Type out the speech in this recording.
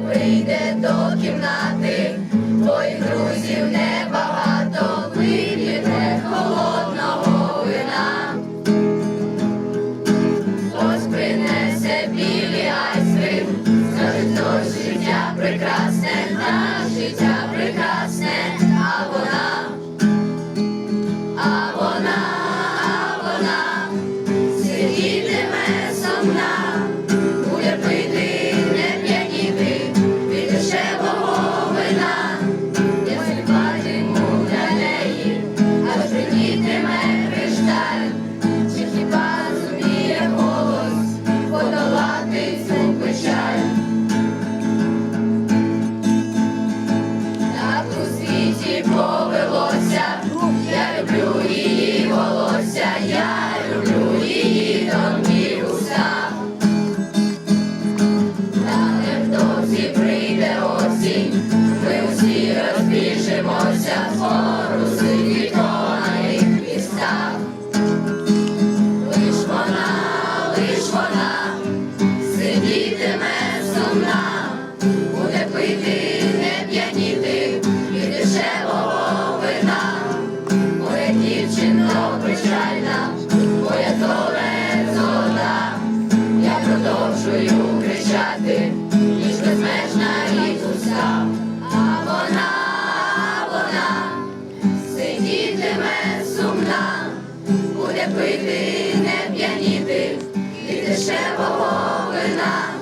прийде до кімнати, твоїх друзів небагато, вип'єте холодного вина. Ось принесе білі айскрим, за то життя прекрасне, на життя прекрасне. Лиш вона, сидітиме сумна, дешевого вина.